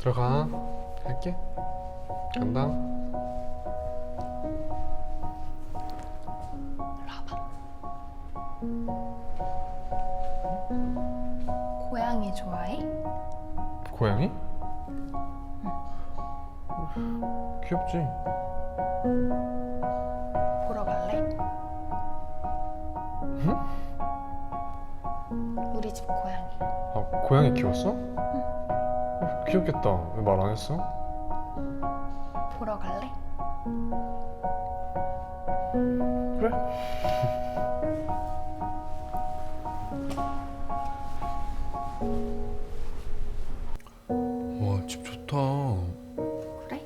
들어가. 갈게. 간다. 고양이 좋아해? 고양이? 귀엽지? 보러 갈래? 우리 집 고양이. 아, 고양이 키웠어? 어, 귀엽겠다. 왜 말 안 했어? 보러 갈래? 그래. 와, 집 좋다. 그래?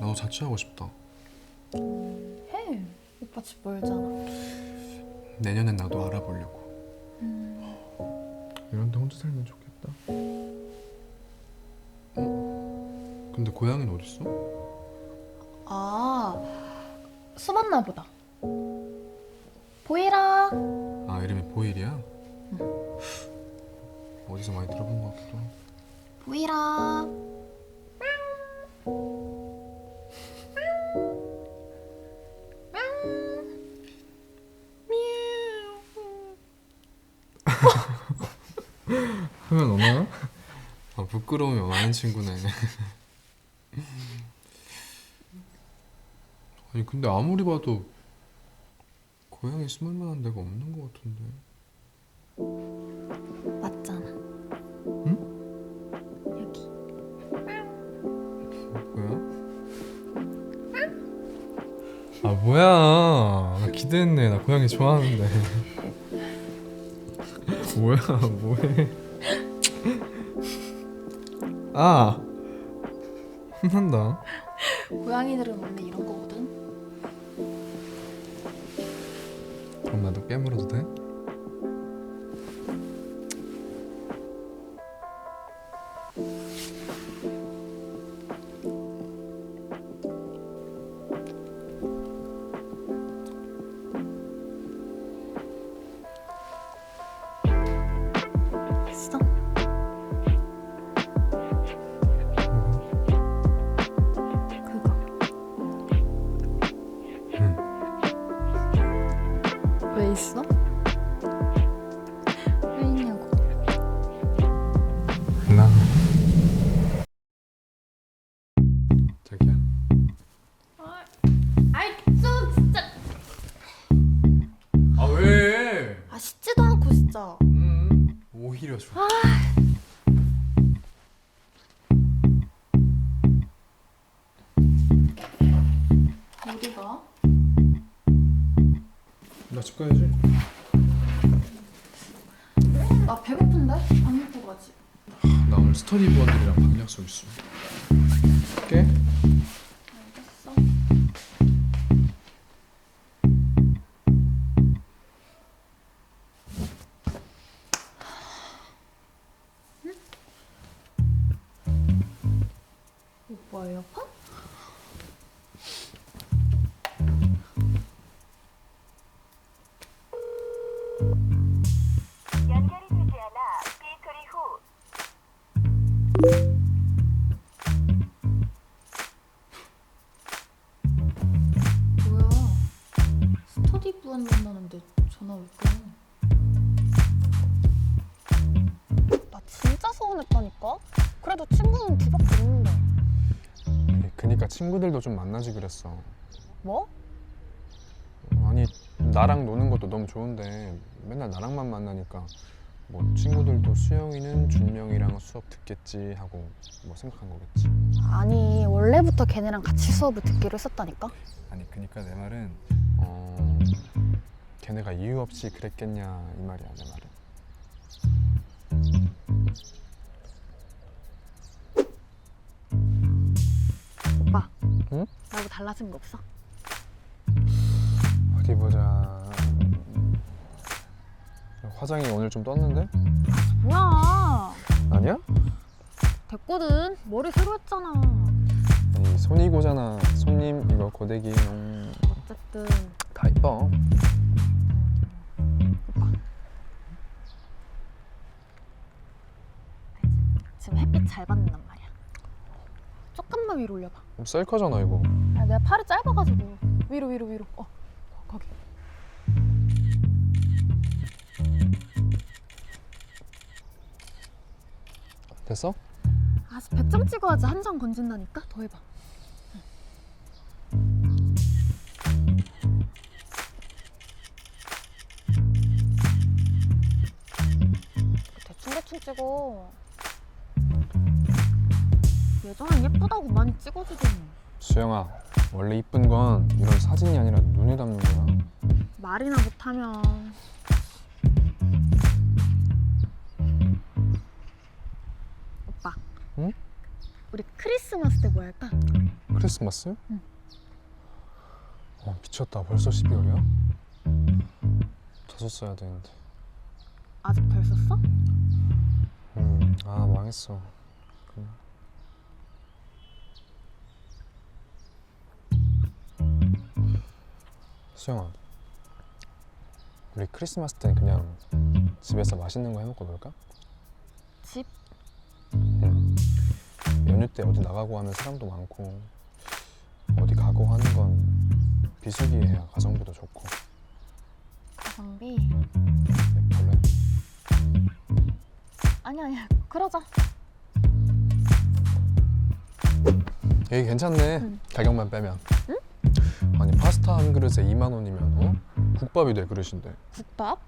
나도 자취하고 싶다. 해. 오빠 집 멀잖아. 내년엔 나도 알아보려고. 근데 고양이는 어딨어? 아, 숨었나 보다. 보이라. 아, 이름이 보일이야? 어디서 많이 들어본 것 같기도 하고. 보이라. 하면 오나? 아, 부끄러움이 많은 친구네. 아니 근데 아무리 봐도 고양이 숨을 만한 데가 없는 것 같은데. 맞잖아. 여기. 뭐야? 아 뭐야? 나 기대했네. 나 고양이 좋아하는데. 뭐야? 뭐해? 아 혼난다. 고양이들은 원래 이런 거거든. 깨물어도 돼? 오히려 좋아. 어디 가? 나 집 가야지. 나 배고픈데? 밥 먹고 가지. 나 오늘 스터디 부원들이랑 방 약속 있어. 깨? 오빠 에어팟? 연결이 되지 않아 삐 소리 후 그니까 친구들도 좀 만나지 그랬어. 뭐? 아니 나랑 노는 것도 너무 좋은데 맨날 나랑만 만나니까 뭐 친구들도 수영이는 준영이랑 수업 듣겠지 하고 뭐 생각한 거겠지. 아니 원래부터 걔네랑 같이 수업을 듣기로 했었다니까? 아니 그니까 내 말은 어 걔네가 이유 없이 그랬겠냐 이 말이야 내 말은. 응? 나하고 달라진 거 없어? 어디 보자. 화장이 오늘 좀 떴는데? 뭐야 아니야? 됐거든 머리 새로 했잖아 아니 손이 고잖아. 손님 이거 고데기 음, 어쨌든 다 이뻐. 오빠 지금 햇빛 잘 받는단 말이야. 조금만 위로 올려봐. 그럼 셀카잖아 이거. 아, 내가 팔이 짧아가지고 위로 위로 위로. 어, 거기. 됐어? 아, 100점 찍어야지 한 장 건진다니까. 더 해봐. 대충 대충 찍어. 예전엔 예쁘다고 많이 찍어주더니 수영아 원래 이쁜 건 이런 사진이 아니라 눈에 담는 거야. 말이나 못하면 오빠 응? 우리 크리스마스 때 뭐 할까? 크리스마스? 응. 어 미쳤다 벌써 12월이야? 젖었어야 되는데. 아직 덜 썼어? 음 아 망했어. 그냥. 수영아 우리 크리스마스 때 그냥 집에서 맛있는 거 해먹고 놀까? 집? 응. 연휴 때 어디 나가고 하면 사람도 많고 어디 가고 하는 건 비수기해야 가성비도 좋고 가성비? 원래 아니야 아니야 그러자 여기 괜찮네 응. 가격만 빼면 아니 파스타 한 그릇에 2만 원이면 어? 국밥이 네 그릇인데 국밥?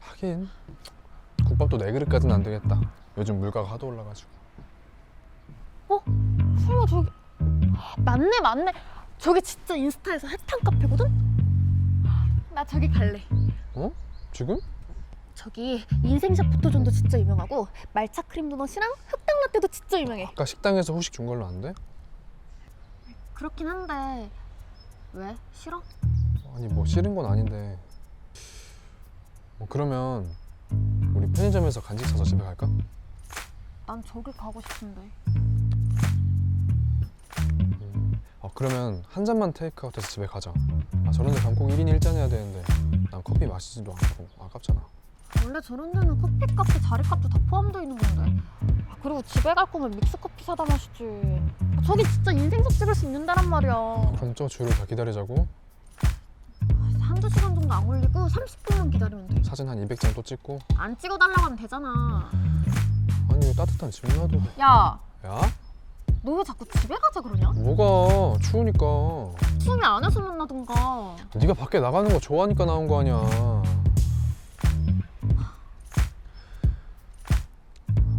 하긴 국밥도 네 그릇까지는 안 되겠다 요즘 물가가 하도 올라가지고 설마 저기 맞네 맞네 저기 진짜 인스타에서 핫한 카페거든? 나 저기 갈래 지금? 저기 인생샷 포토존도 진짜 유명하고 말차 크림 도넛이랑 흑당 라떼도 진짜 유명해 아까 식당에서 후식 준 걸로 안 돼? 그렇긴 한데 왜? 싫어? 아니 뭐 싫은 건 아닌데 뭐 그러면 우리 편의점에서 간식 사서 집에 갈까? 난 저기 가고 싶은데 음. 어, 그러면 한 잔만 테이크아웃해서 집에 가자 아 저런데 꼭 1인 1잔 해야 되는데 난 커피 마시지도 않고 아깝잖아 원래 저런 데는 커피값에 자리값도 다 포함되어 있는 건데 아, 그리고 집에 갈 거면 믹스커피 사다 마시지 아, 저기 진짜 인생샷 찍을 수 있는 데란 말이야 그럼 저 줄을 다 기다리자고 한두 시간 정도 안 걸리고 30분만 기다리면 돼. 사진 한 200장 또 찍고 안 찍어달라고 하면 되잖아. 아니 왜 따뜻한 집 놔둬 야, 야? 너 왜 자꾸 집에 가자 그러냐? 뭐가 추우니까 숨이 안에서 만나든가. 네가 밖에 나가는 거 좋아하니까 나온 거 아니야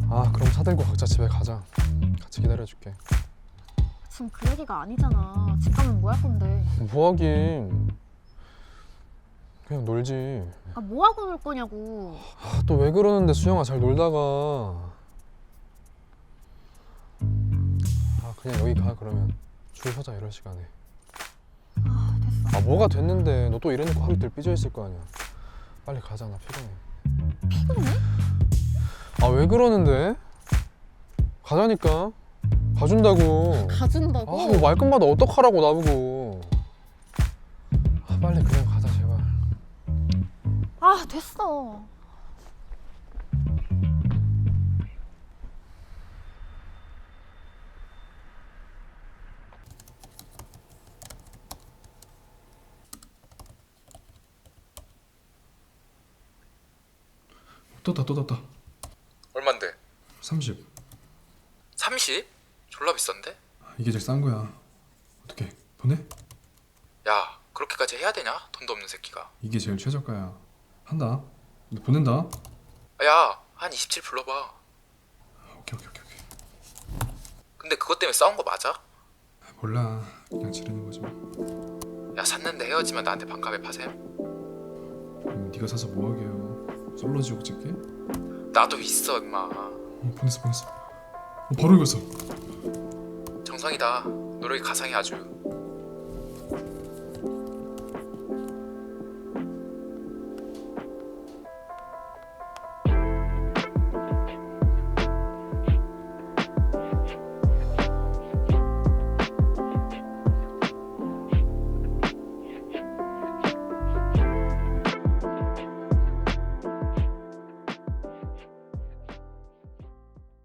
아 그럼 사들고 각자 집에 가자 같이 기다려줄게 지금 그 얘기가 아니잖아. 집 가면 뭐 할 건데? 뭐 하긴 그냥 놀지 아, 뭐 하고 놀 거냐고. 아, 또왜 그러는데 수영아 잘 놀다가 아 그냥 여기 가 그러면 줄 서자 이럴 시간에 아, 됐어. 아 뭐가 됐는데 너 또 이래놓고 하루 이틀 삐져 있을 거 아니야 빨리 가자 나 피곤해 피곤해? 아 왜 그러는데 가자니까 가준다고 가준다고? 아뭐 말끝마다 어떡하라고 나보고 아 빨리 그냥 가자 제발 아, 됐어. 떴다 또 떴다 얼만데? 30 30? 졸라 비싼데? 이게 제일 싼 거야. 어떻게 보내? 야 그렇게까지 해야 되냐? 돈도 없는 새끼가. 이게 제일 최저가야. 한다. 보낸다. 야 한 27 불러봐. 오케이 오케이 오케이 오케이. 근데 그것 때문에 싸운 거 맞아? 아, 몰라. 그냥 지르는 거지 뭐. 야 샀는데 헤어지면 나한테 반값에 파셈? 음, 네가 사서 뭐 하게요? 솔로 지옥 찍게? 나도 있어 임마. 어, 보냈어 보냈어 어, 바로 읽었어. 정상이다. 노력이 가상이 아주